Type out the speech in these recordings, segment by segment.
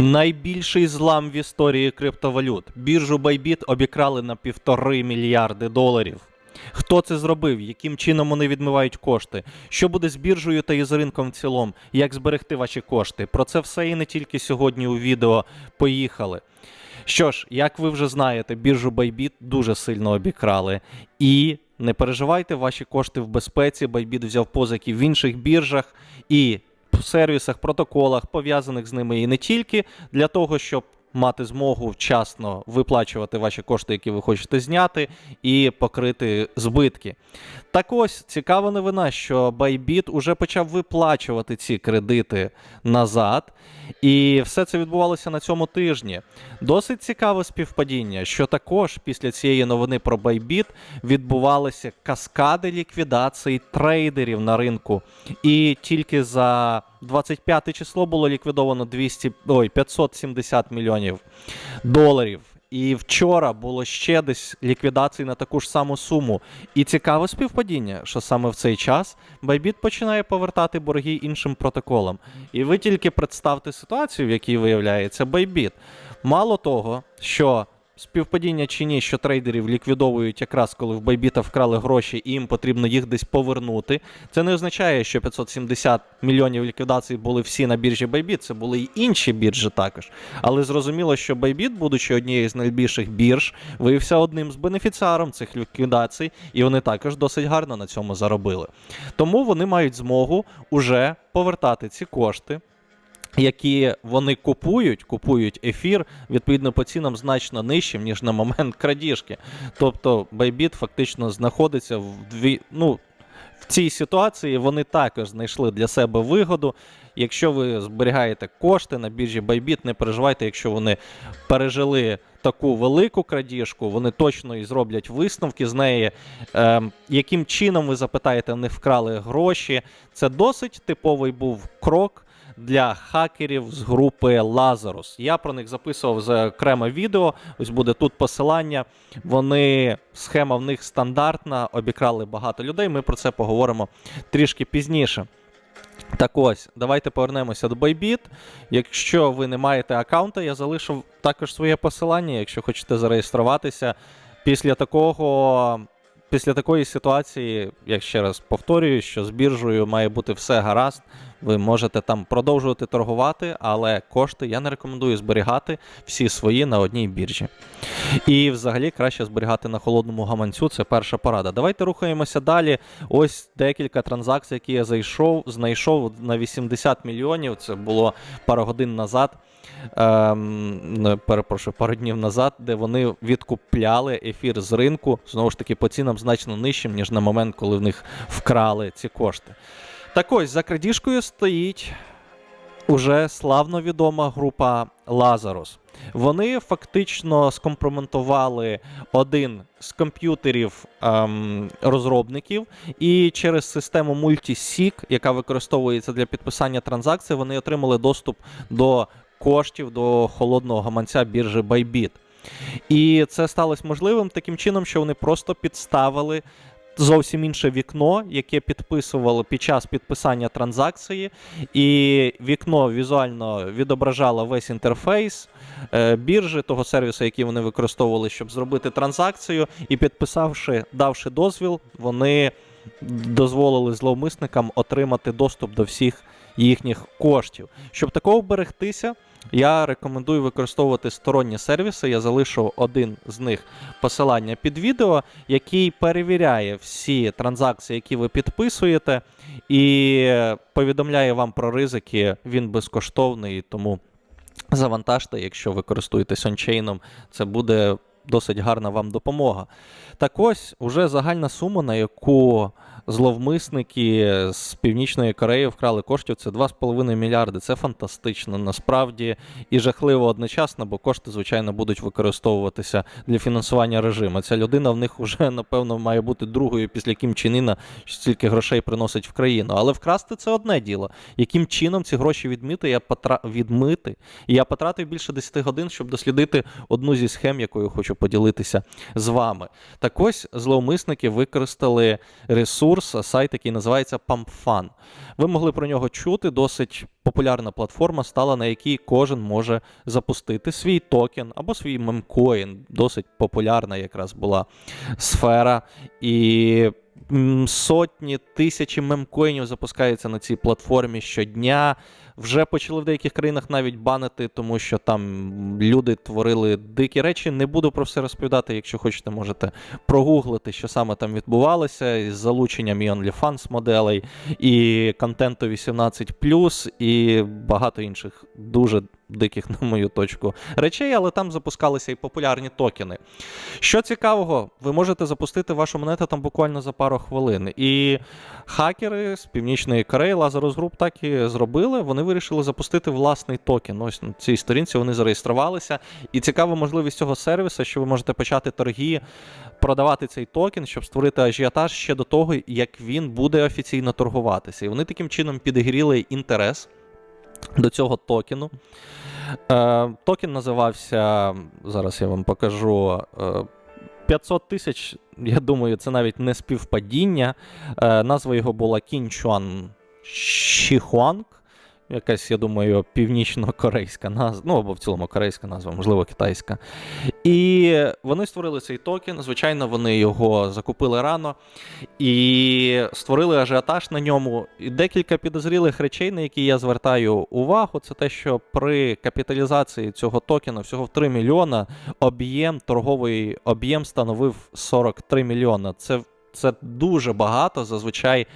Найбільший злам в історії криптовалют. Біржу Bybit обікрали на півтори мільярди доларів. Хто це зробив? Яким чином вони відмивають кошти? Що буде з біржею та із ринком в цілому? Як зберегти ваші кошти? Про це все і не тільки сьогодні у відео. Поїхали. Що ж, як ви вже знаєте, біржу Bybit дуже сильно обікрали. І не переживайте, ваші кошти в безпеці. Bybit взяв позики в інших біржах і сервісах, протоколах, пов'язаних з ними і не тільки для того, щоб мати змогу вчасно виплачувати ваші кошти, які ви хочете зняти, і покрити збитки. Так ось цікава новина, що Bybit уже почав виплачувати ці кредити назад. І все це відбувалося на цьому тижні. Досить цікаве співпадіння, що також після цієї новини про Bybit відбувалися каскади ліквідації трейдерів на ринку. І тільки за 25 число було ліквідовано 200, ой, 570 мільйонів доларів. І вчора було ще десь ліквідацій на таку ж саму суму. І цікаве співпадіння, що саме в цей час Bybit починає повертати борги іншим протоколам. І ви тільки представте ситуацію, в якій виявляється Bybit. Мало того, що співпадіння чи ні, що трейдерів ліквідовують якраз коли в Bybit вкрали гроші і їм потрібно їх десь повернути. Це не означає, що 570 мільйонів ліквідацій були всі на біржі Bybit, це були й інші біржі також. Але зрозуміло, що Bybit, будучи однією з найбільших бірж, виявився одним з бенефіціаром цих ліквідацій, і вони також досить гарно на цьому заробили. Тому вони мають змогу уже повертати ці кошти які вони купують, купують ефір відповідно по цінам значно нижчим, ніж на момент крадіжки. Тобто Bybit фактично знаходиться в дві. ну, в цій ситуації вони також знайшли для себе вигоду. Якщо ви зберігаєте кошти на біржі Bybit, не переживайте, якщо вони пережили таку велику крадіжку, вони точно і зроблять висновки з неї. Ем, яким чином ви запитаєте, вони вкрали гроші? Це досить типовий був крок для хакерів з групи Lazarus. Я про них записував за окреме відео. Ось буде тут посилання. Вони схема в них стандартна, обікрали багато людей. Ми про це поговоримо трішки пізніше. Так ось, давайте повернемося до Bybit. Якщо ви не маєте аккаунта, я залишив також своє посилання, якщо хочете зареєструватися. Після такого. Після такої ситуації, я ще раз повторюю, що з біржею має бути все гаразд. Ви можете там продовжувати торгувати, але кошти я не рекомендую зберігати всі свої на одній біржі. І взагалі краще зберігати на холодному гаманцю. Це перша порада. Давайте рухаємося далі. Ось декілька транзакцій, які я зайшов, знайшов на 80 мільйонів. Це було пару годин назад. Ем, перепрошую, пару днів назад, де вони відкупляли ефір з ринку, знову ж таки, по цінам значно нижчим, ніж на момент, коли в них вкрали ці кошти. Так ось за крадіжкою стоїть уже славно відома група Lazarus. Вони фактично скомпроментували один з комп'ютерів ем, розробників, і через систему Multisig, яка використовується для підписання транзакцій, вони отримали доступ до коштів до холодного гаманця біржі Bybit. І це сталося можливим таким чином, що вони просто підставили зовсім інше вікно, яке підписувало під час підписання транзакції, і вікно візуально відображало весь інтерфейс е, біржі того сервісу, який вони використовували, щоб зробити транзакцію, і підписавши, давши дозвіл, вони дозволили зловмисникам отримати доступ до всіх їхніх коштів. Щоб такого вберегтися, я рекомендую використовувати сторонні сервіси. Я залишу один з них посилання під відео, який перевіряє всі транзакції, які ви підписуєте, і повідомляє вам про ризики. Він безкоштовний, тому завантажте, якщо ви користуєтесь ончейном, це буде досить гарна вам допомога. Так ось уже загальна сума, на яку зловмисники з Північної Кореї вкрали коштів, це 2,5 мільярди. Це фантастично, насправді і жахливо одночасно, бо кошти, звичайно, будуть використовуватися для фінансування режиму. Ця людина в них вже, напевно, має бути другою після Кім Чен Іна, що стільки грошей приносить в країну. Але вкрасти це одне діло. Яким чином ці гроші відмити, я потра... відмити? І я потратив більше 10 годин, щоб дослідити одну зі схем, якою хочу поділитися з вами. Так ось зловмисники використали ресурс, сайт, який називається PumpFun. Ви могли про нього чути. Досить популярна платформа стала, на якій кожен може запустити свій токен або свій мемкоін. Досить популярна якраз була сфера. І сотні тисячі мемкоїнів запускаються на цій платформі щодня. Вже почали в деяких країнах навіть банити, тому що там люди творили дикі речі. Не буду про все розповідати. Якщо хочете, можете прогуглити, що саме там відбувалося із залученням і OnlyFans моделей, і контенту 18+, і багато інших дуже диких, на мою точку, речей, але там запускалися і популярні токени. Що цікавого, ви можете запустити вашу монету там буквально за пару хвилин. І хакери з Північної Кореї Lazarus Group так і зробили. Вони вирішили запустити власний токен. Ось на цій сторінці вони зареєструвалися. І цікава можливість цього сервісу, що ви можете почати торги, продавати цей токен, щоб створити ажіотаж ще до того, як він буде офіційно торгуватися. І вони таким чином підігріли інтерес до цього токену. Е, токен називався, зараз я вам покажу. Е, 500 тисяч, я думаю, це навіть не співпадіння. Е, назва його була Кінчуан Шіхуанг. Якась, я думаю, північно-корейська назва, ну або в цілому корейська назва, можливо, китайська. І вони створили цей токен. Звичайно, вони його закупили рано і створили ажіотаж на ньому. І декілька підозрілих речей, на які я звертаю увагу, це те, що при капіталізації цього токена всього в 3 мільйона об'єм торговий об'єм становив 43 мільйона. Це, це дуже багато. Зазвичай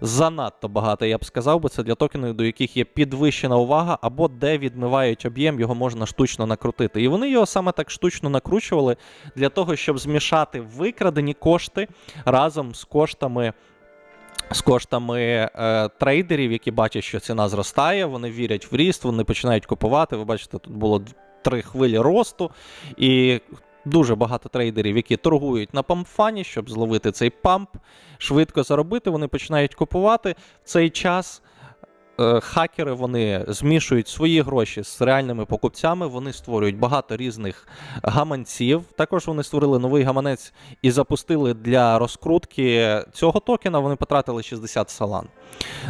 занадто багато, я б сказав, бо це для токенів, до яких є підвищена увага, або де відмивають об'єм, його можна штучно накрутити. І вони його саме так штучно накручували для того, щоб змішати викрадені кошти разом з коштами. З коштами е, трейдерів, які бачать, що ціна зростає, вони вірять в ріст, вони починають купувати. Ви бачите, тут було три хвилі росту, і дуже багато трейдерів, які торгують на пампфані, щоб зловити цей памп, швидко заробити. Вони починають купувати в цей час. Е, Хакери вони змішують свої гроші з реальними покупцями, вони створюють багато різних гаманців. Також вони створили новий гаманець і запустили для розкрутки цього токена. Вони потратили 60 салан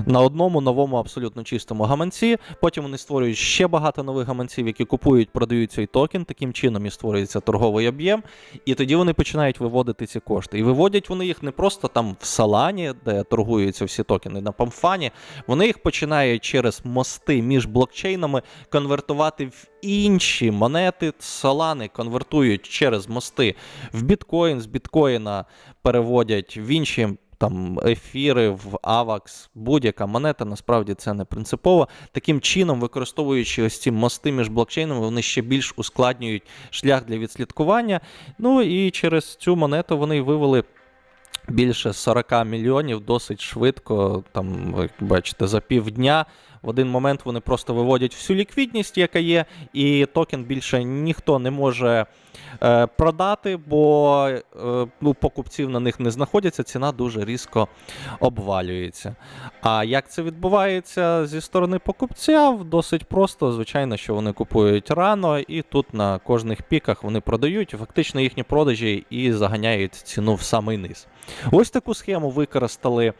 на одному новому абсолютно чистому гаманці. Потім вони створюють ще багато нових гаманців, які купують, продають цей токен. Таким чином і створюється торговий об'єм. І тоді вони починають виводити ці кошти. І виводять вони їх не просто там в салані, де торгуються всі токени на памфані. Вони їх починають через мости між блокчейнами конвертувати в інші монети. Солани конвертують через мости в біткоін, з біткоїна переводять в інші. Там ефіри в AVAX, будь-яка монета, насправді це не принципово. Таким чином, використовуючи ось ці мости між блокчейнами, вони ще більш ускладнюють шлях для відслідкування. Ну і через цю монету вони вивели більше 40 мільйонів досить швидко. Там, ви бачите, за півдня. В один момент вони просто виводять всю ліквідність, яка є, і токен більше ніхто не може е, продати, бо е, ну, покупців на них не знаходяться, ціна дуже різко обвалюється. А як це відбувається зі сторони покупця? Досить просто, звичайно, що вони купують рано, і тут на кожних піках вони продають. Фактично їхні продажі і заганяють ціну в самий низ. Ось таку схему використали.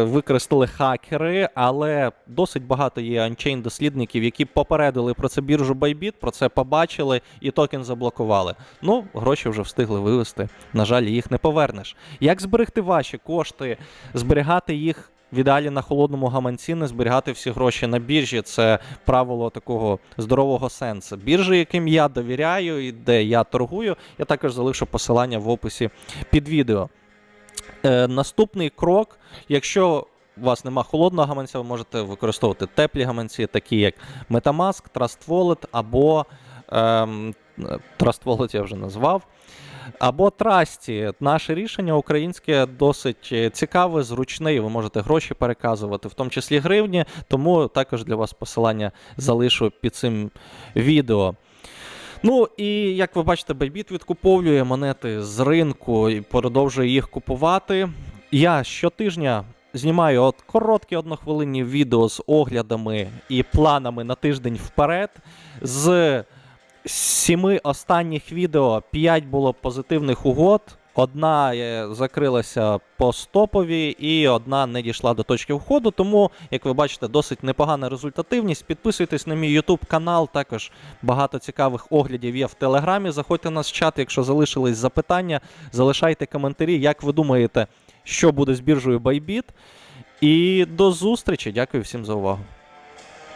Використали хакери, але досить багато є анчейн дослідників, які попередили про це біржу Bybit, про це побачили і токен заблокували. Ну, гроші вже встигли вивести. На жаль, їх не повернеш. Як зберегти ваші кошти, зберігати їх в ідеалі на холодному гаманці, не зберігати всі гроші на біржі. Це правило такого здорового сенсу. Біржі, яким я довіряю і де я торгую, я також залишу посилання в описі під відео. Е, наступний крок, якщо у вас нема холодного гаманця, ви можете використовувати теплі гаманці, такі як Metamask, Trust Wallet або ем, Trust Wallet я вже назвав. Або Трасті. Наше рішення українське досить цікаве, зручне, і ви можете гроші переказувати, в тому числі гривні. Тому також для вас посилання залишу під цим відео. Ну і як ви бачите, Bybit відкуповує монети з ринку і продовжує їх купувати. Я щотижня знімаю от короткі однохвилинні відео з оглядами і планами на тиждень вперед. з сіми останніх відео 5 було позитивних угод. Одна е, закрилася по стопові, і одна не дійшла до точки входу. Тому, як ви бачите, досить непогана результативність. Підписуйтесь на мій YouTube канал. Також багато цікавих оглядів є в Телеграмі. Заходьте нас в чат, якщо залишились запитання, залишайте коментарі, як ви думаєте, що буде з біржею Bybit. І до зустрічі. Дякую всім за увагу.